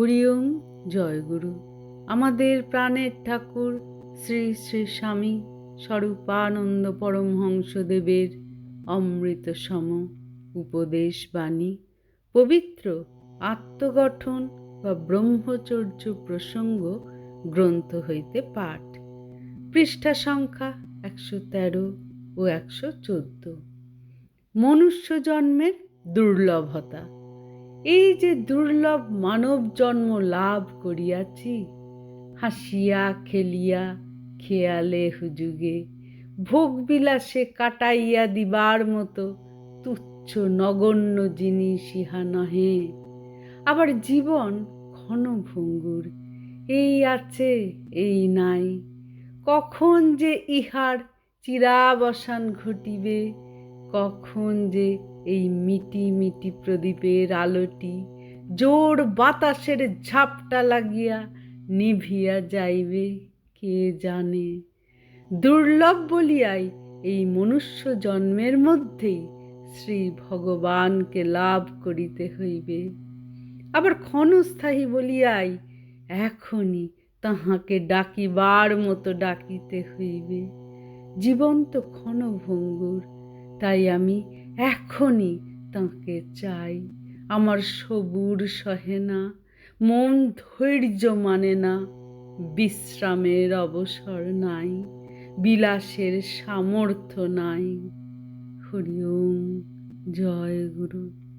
হরিওম জয়গুরু আমাদের প্রাণের ঠাকুর শ্রী শ্রী স্বামী স্বরূপানন্দ পরমহংসদেবের অমৃত সম উপদেশ বাণী। পবিত্র আত্মগঠন বা ব্রহ্মচর্য প্রসঙ্গ গ্রন্থ হইতে পাঠ। পৃষ্ঠা সংখ্যা একশো তেরো ও একশো চোদ্দ। মনুষ্য জন্মের দুর্লভতা। এই যে দুর্লভ মানব জন্ম লাভ করিয়াছি, হাসিয়া খেলিয়া খেয়ালে হুজুগে, ভোগবিলাসে কাটাইয়া দিবার মতো তুচ্ছ নগণ্য জিনিস ইহা নহে। আবার জীবন ক্ষণভঙ্গুর, এই আছে, এই নাই, কখন যে ইহার চিরাবসান ঘটিবে কখন যে এই মিটি মিটি প্রদীপের আলোটি জোর বাতাসের ঝাপটা লাগিয়া নিভিয়া যাইবে, কে জানে? দুর্লভ বলিয়াই এই মনুষ্য জন্মের মধ্যেই শ্রী ভগবানকে লাভ করিতে হইবে। আবার ক্ষণস্থায়ী বলিয়াই এখনই তাহাকে ডাকিবার মতো ডাকিতে হইবে। জীবন্ত ক্ষণভঙ্গুর তাই আমি এখনই তাঁকে চাই। আমার সবুর সহে না, মন ধৈর্য মানে না, বিশ্রামের অবসর নাই, বিলাসের সামর্থ্য নাই। হরিওম, জয় গুরু।